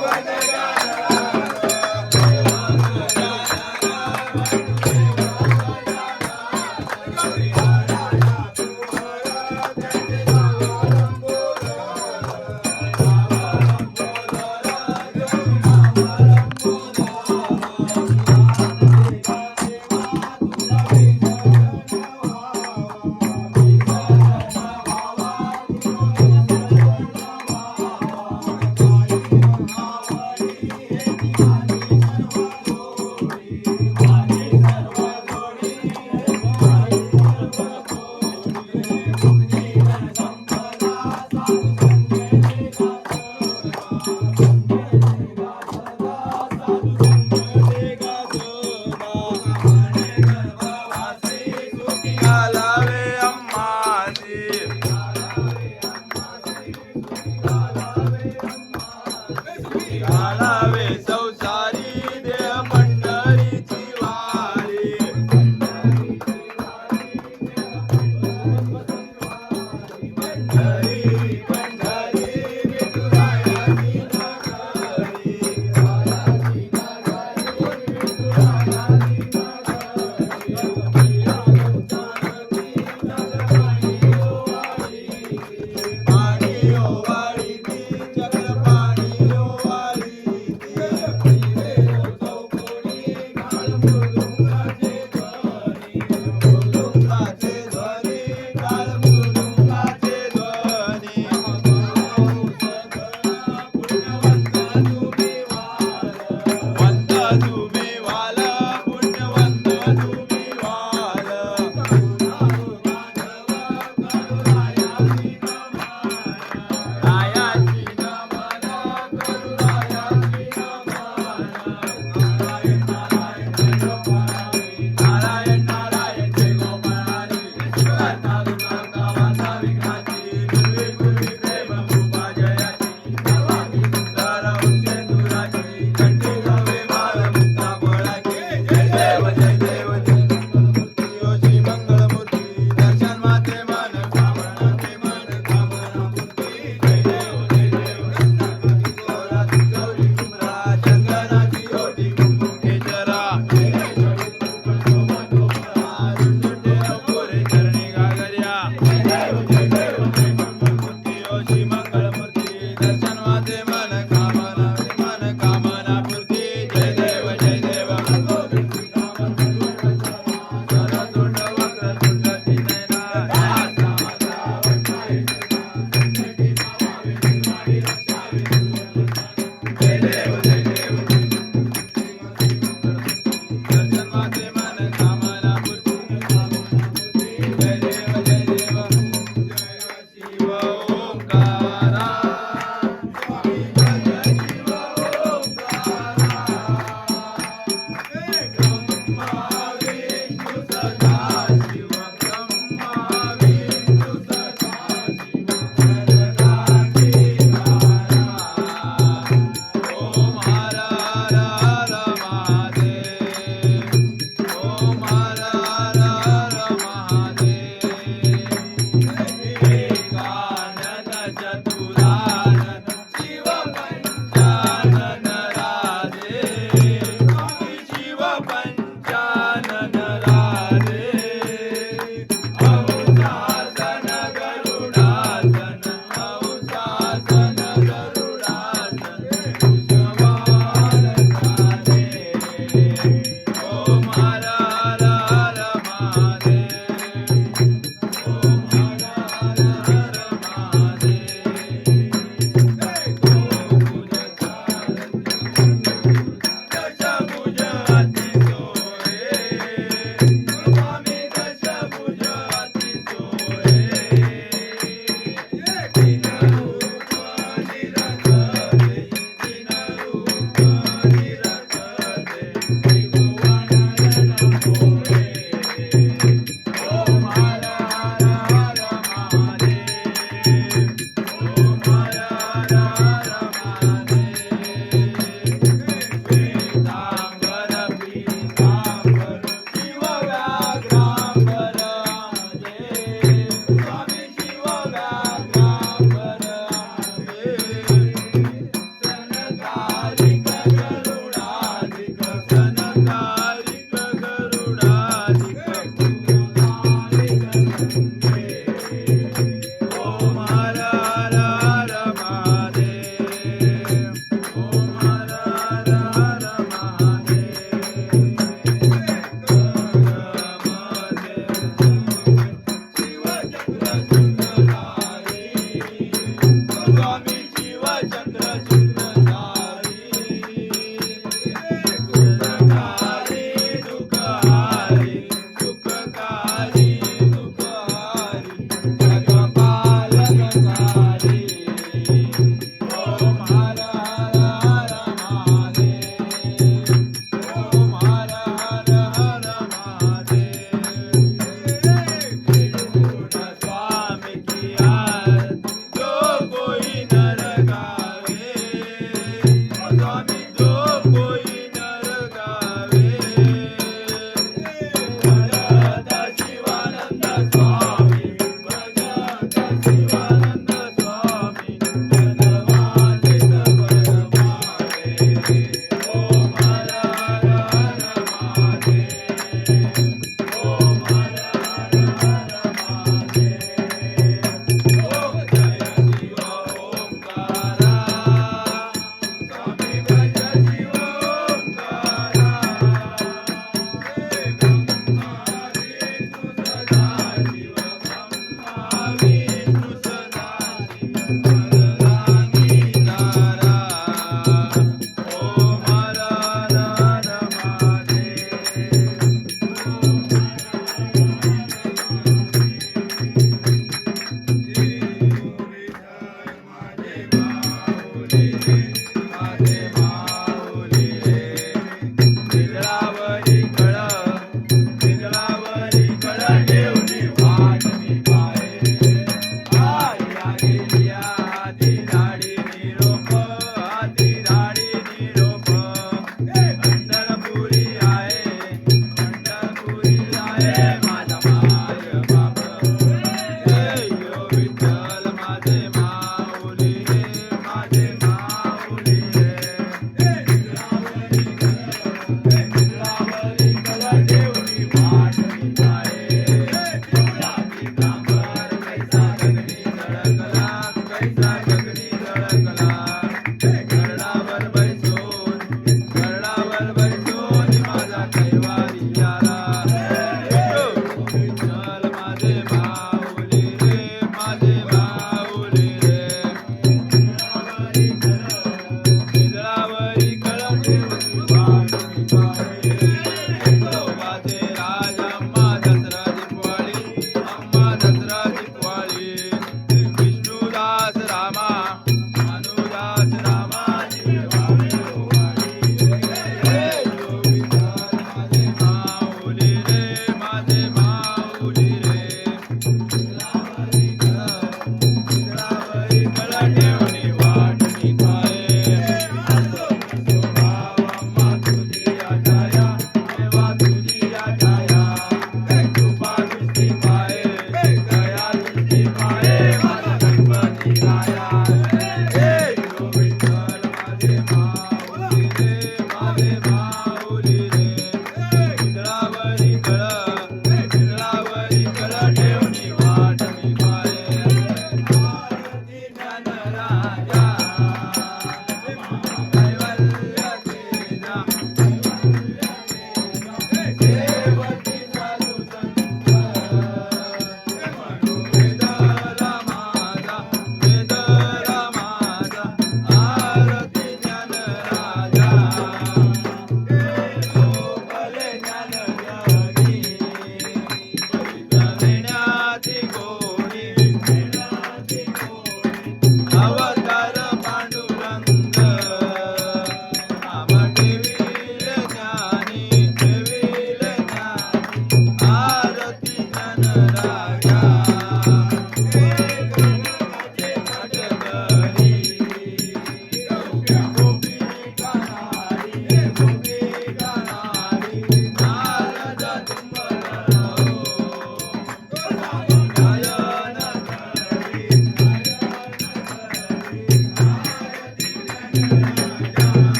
バ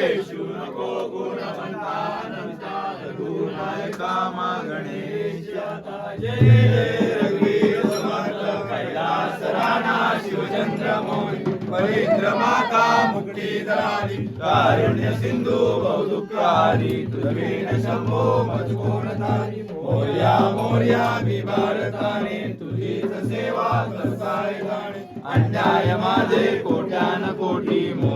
वेशू नको गुणवंता गुणायका गणेश जय रघुवीर समर्थ कैलास राणा शिवचंद्र मोही परिक्रमा का मुक्ती दरारी कारुण्य सिंधू बहुदुःखारी तुझवीण शंभो मजकोणधारी मोर्या मोर्या मी भारताने तुझीच सेवा करताय जाणे अन्याय माझे कोट्यान कोटी मो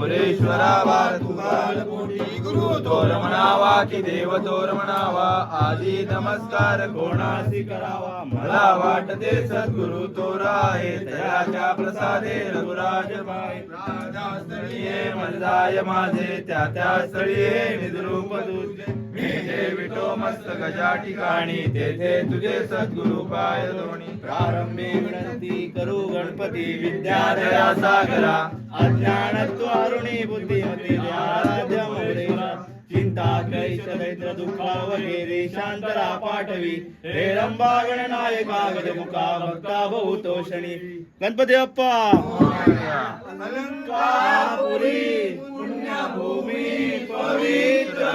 रमणावा की देव तोर म्हणावा आधी नमस्कार कोणाशी करावा? मला वाटते सद्गुरु तो राहे. त्याच्या प्रसादे रघुराज बाई राजा स्थळी ये माझे. त्या त्या स्थळीये निद्रूप तुझे मी ठेवितो मस्त गजा ठिकाणी तेथे तुझे सद्गुरु पाय दोणी प्रारंभी विनंती करू गणपती विद्यादया सागरा. अज्ञानत्व अरुणी बुद्धिमती वगैरे शांतरा पाठवी. हे रंबा गणनायका गजमुखा भक्ता बहुतोषणी गणपती बाप्पा अलंकापुरी पुण्यभूमी पवित्र.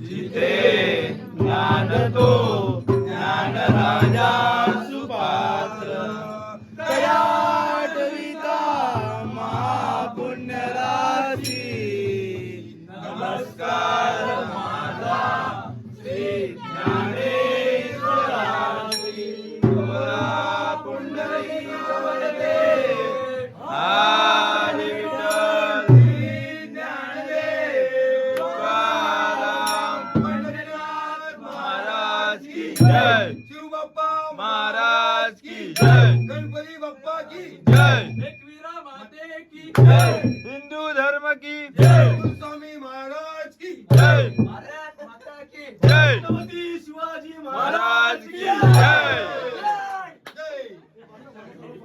जिथे ज्ञानतो ज्ञान राजा না